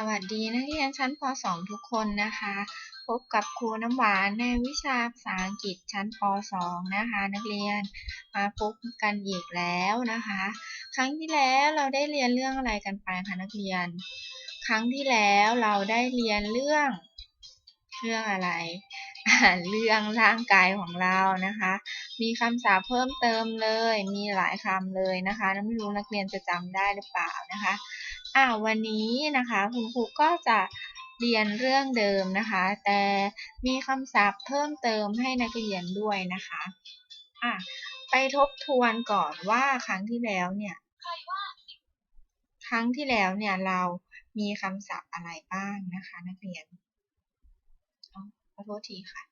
สวัสดีนักเรียนชั้นป .2 ทุกคนนะคะ พบกับครูน้ำหวานในวิชาภาษาอังกฤษชั้นป .2 นะคะ นักเรียนมาพบกันอีกแล้วนะคะ ครั้งที่แล้วเราได้เรียนเรื่องอะไรกันไปคะนักเรียน ครั้งที่แล้วเราได้เรียนเรื่องเรื่องอะไรเรื่องร่างกายของเรานะคะ มีคำศัพท์เพิ่มเติมเลย มีหลายคำเลยนะคะ ไม่รู้นักเรียนจะจำได้หรือเปล่านะคะ อ่าวันนี้นะคะคุณครูก็จะเรียนเรื่องเดิมนะคะ แต่มีคำศัพท์เพิ่มเติมให้นักเรียนด้วยนะคะอะไปทบทวนก่อนว่าครั้งที่แล้วเนี่ยครั้งที่แล้วเนี่ยเรามีคำศัพท์อะไรบ้างนะคะ นักเรียนขอโทษทีค่ะ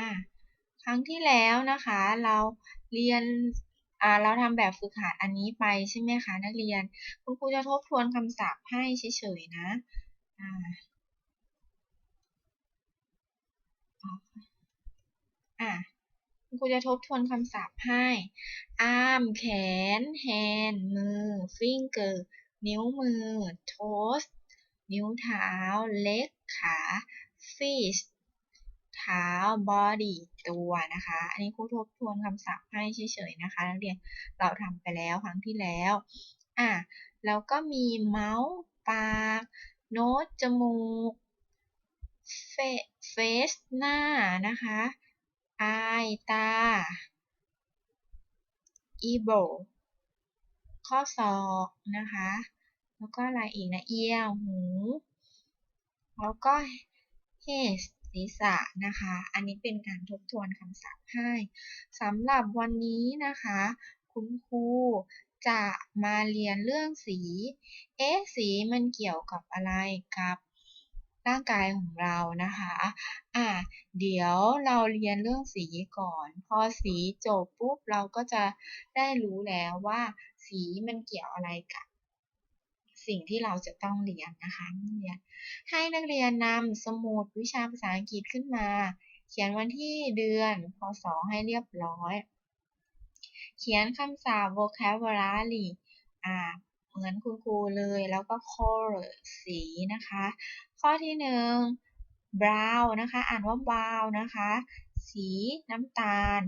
อะครั้งที่แล้วนะคะ เราเรียน อ่าเราทำแบบฝึกหัดอันนี้ไปใช่ไหมคะนักเรียน คุณครูจะทบทวนคำศัพท์ให้เฉยๆนะอ่าอะคุณครูจะทบทวนคำศัพท์ให้ arm แขน hand มือ finger นิ้วมือ toes นิ้วเท้า leg ขา fish เท้า body ตัวนะคะ อันนี้ครูทบทวนคำศัพท์ให้เฉยๆนะคะนักเรียนเราทำไปแล้วครั้งที่แล้วอะแล้วก็มี mouth ปาก nose จมูก face หน้านะคะ eye ตา elbow ข้อศอกนะคะ แล้วก็อะไรอีกนะ ear หู แล้วก็ head ศีรษะนะคะ อันนี้เป็นการทบทวนคำศัพท์ให้สำหรับวันนี้นะคะ คุณครูจะมาเรียนเรื่องสี เอ๊ะ สีมันเกี่ยวกับอะไรกับร่างกายของเรานะคะ อะเดี๋ยวเราเรียนเรื่องสีก่อน พอสีจบปุ๊บเราก็จะได้รู้แล้วว่า สีมันเกี่ยวอะไรกับ สิ่งที่เราจะต้องเรียนนะคะนักเรียนให้นักเรียนนำสมุดวิชาภาษาอังกฤษขึ้นมา เขียนวันที่เดือนพศให้เรียบร้อย เขียนคำศัพท์ vocabulary อ่าเหมือนคุณครูเลยแล้วก็ color สีนะคะ ข้อที่หนึ่ง brown นะคะ อ่านว่า brown นะคะ สีน้ำตาล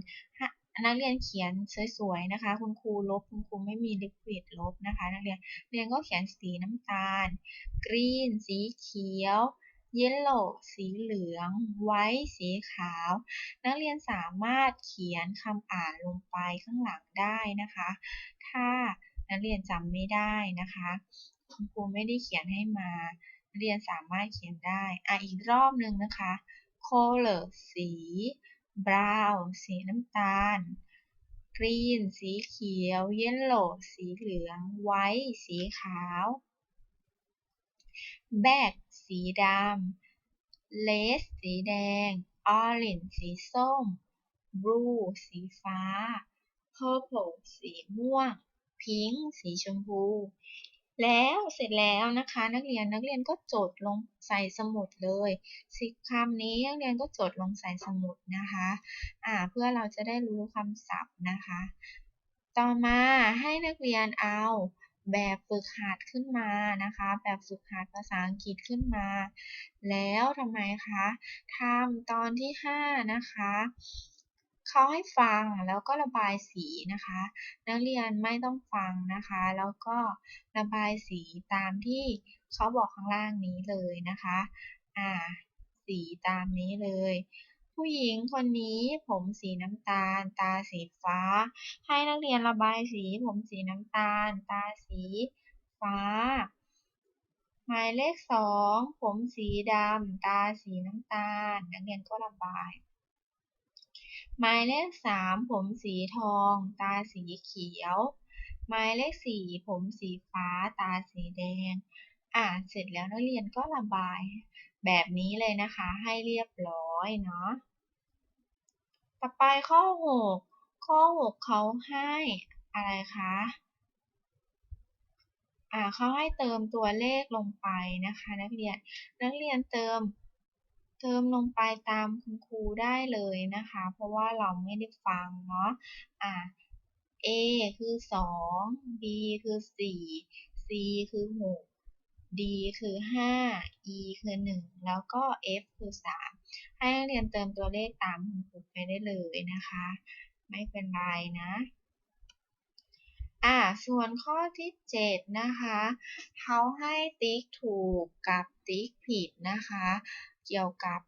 นักเรียนเขียนสวยๆนะคะ คุณครูลบคุณครูไม่มีลิควิดลบนะคะ นักเรียนเรียนก็เขียนสีน้ำตาล green สีเขียว yellow สีเหลือง white สีขาว นักเรียนสามารถเขียนคำอ่านลงไปข้างหลังได้นะคะ ถ้านักเรียนจำไม่ได้นะคะ คุณครูไม่ได้เขียนให้มา นักเรียนสามารถเขียนได้ อะอีกรอบหนึ่งนะคะ color สี brown สีน้ำตาล green สีเขียว yellow สีเหลือง white สีขาว black สีดำ red สีแดง orange สีส้ม blue สีฟ้า purple สีม่วง pink สีชมพู แล้วเสร็จแล้วนะคะ นักเรียนนักเรียนก็จดลงใส่สมุดเลยสิบคำนี้นักเรียนก็จดลงใส่สมุดนะคะอ่าเพื่อเราจะได้รู้คำศัพท์นะคะ ต่อมาให้นักเรียนเอาแบบฝึกหัดขึ้นมานะคะ แบบฝึกหัดภาษาอังกฤษขึ้นมา แล้วทำไมคะทำตอนที่ 5 นะคะ เขาให้ฟังแล้วก็ระบายสีนะคะ นักเรียนไม่ต้องฟังนะคะ แล้วก็ระบายสีตามที่เขาบอกข้างล่างนี้เลยนะคะ อ่า สีตามนี้เลย ผู้หญิงคนนี้ผมสีน้ำตาล ตาสีฟ้า ให้นักเรียนระบายสีผมสีน้ำตาล ตาสีฟ้า หมายเลขสองผมสีดำตาสีน้ำตาล นักเรียนก็ระบาย หมายเลขสามผมสีทอง ตาสีเขียว หมายเลขสี่ผมสีฟ้า ตาสีแดง อ่าเสร็จแล้วนักเรียนก็ระบายแบบนี้เลยนะคะ ให้เรียบร้อยเนาะต่อไปข้อ6ข้อ6เขาให้อะไรคะอ่าเขาให้เติมตัวเลขลงไปนะคะ นักเรียนนักเรียนเติม เติมลงไปตามคุณครูได้เลยนะคะ เพราะว่าเราไม่ได้ฟังเนาะอ่า A คือ 2 B คือ 4 C คือ 6 D คือ 5 E คือ 1 แล้วก็ F คือ 3 ให้นักเรียนเติมตัวเลขตามคุณครูไปได้เลยนะคะ ไม่เป็นไรนะอ่าส่วนข้อที่ 7 นะคะเขาให้ติ๊กถูกกับติ๊กผิดนะคะ เกี่ยวกับ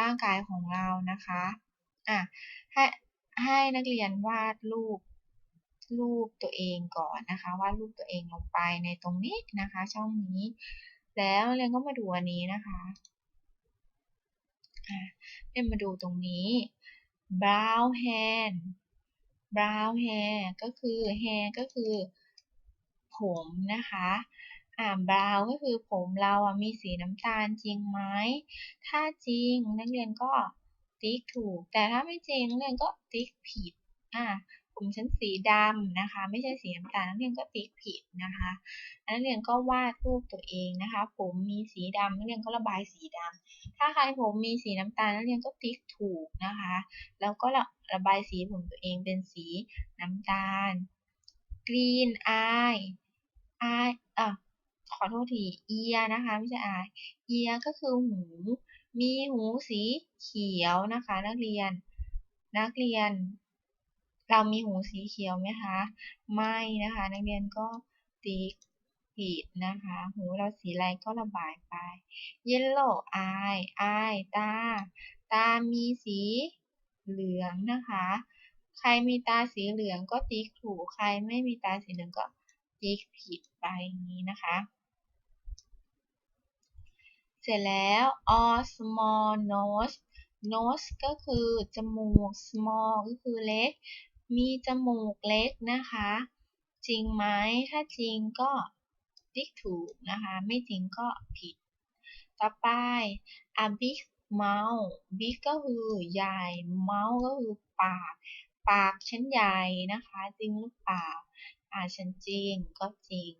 ร่างกายของเรานะคะอะให้ให้นักเรียนวาดรูปรูปตัวเองก่อนนะคะวาดรูปตัวเองลงไปในตรงนี้นะคะ ช่องนี้ แล้วนักเรียนก็มาดูอันนี้นะคะอะเรียนมาดูตรงนี้ brown hair brown hair ก็คือ hair ก็คือผมนะคะ อ่า brown ก็คือผมเราอะมีสีน้ำตาลจริงไหม ถ้าจริงนักเรียนก็ติ๊กถูก แต่ถ้าไม่จริงนักเรียนก็ติ๊กผิด อ่าผมฉันสีดำนะคะ ไม่ใช่สีน้ำตาลนักเรียนก็ติ๊กผิดนะคะนักเรียนก็วาดรูปตัวเองนะคะ ผมมีสีดำนักเรียนก็ระบายสีดำถ้าใครผมมีสีน้ำตาลนักเรียนก็ติ๊กถูกนะคะ แล้วก็ระระบายสีผมตัวเองเป็นสีน้ำตาล green eye eye อะ อโทษที ear นะคะไม่ใช่ eye ear ก็คือหู มีหูสีเขียวนะคะ นักเรียน นักเรียน เรามีหูสีเขียวไหมคะ ไม่นะคะ นักเรียนก็ติ๊กผิดนะคะ หูเราสีอะไรก็ระบายไป yellow eye eye ตา ตา มีสีเหลืองนะคะ ใครมีตาสีเหลืองก็ติ๊กถูก ใครไม่มีตาสีเหลืองก็ติ๊กผิดไปอย่างนี้นะคะ เสร็จแล้ว or small nose nose ก็คือจมูก small ก็คือเล็ก มีจมูกเล็กนะคะ จริงไหม ถ้าจริงก็ติ๊กถูกนะคะ ไม่จริงก็ผิด ต่อไป a big mouth big ก็คือใหญ่ mouth ก็คือปาก ปากฉันใหญ่นะคะ จริงหรือเปล่าอ่าฉันจริงก็จริง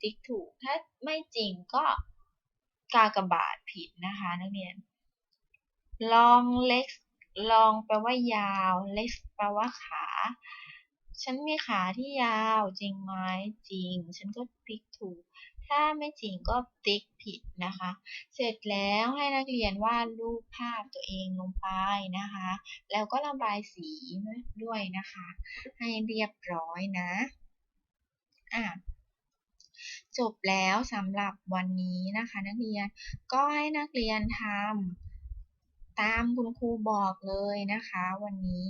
ติ๊กถูก ถ้าไม่จริงก็ กากบาทผิดนะคะนักเรียน long legs long แปลว่ายาว legs แปลว่าขา ฉันมีขาที่ยาวจริงไหมจริง ฉันก็ติ๊กถูก ถ้าไม่จริงก็ติ๊กผิดนะคะ เสร็จแล้วให้นักเรียนวาดรูปภาพตัวเองลงไปนะคะ แล้วก็ระบายสีด้วยนะคะ ให้เรียบร้อยนะ อะ จบแล้วสำหรับวันนี้นะคะนักเรียนก็ให้นักเรียนทำตามคุณครูบอกเลยนะคะ วันนี้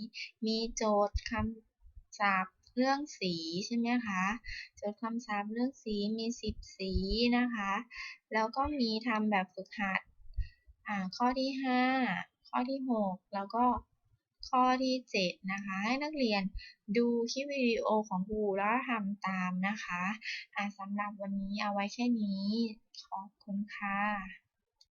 มีโจทย์คำศัพท์เรื่องสีใช่ไหมคะโจทย์คำศัพท์เรื่องสีมี10สีนะคะ แล้วก็มีทำแบบฝึกหัดข้อที่5ข้อที่6แล้วก็ ข้อที่ 7 นะคะ ให้นักเรียนดูคลิปวิดีโอของครูแล้วทำตามนะคะอ่าสำหรับวันนี้เอาไว้แค่นี้ ขอบคุณค่ะ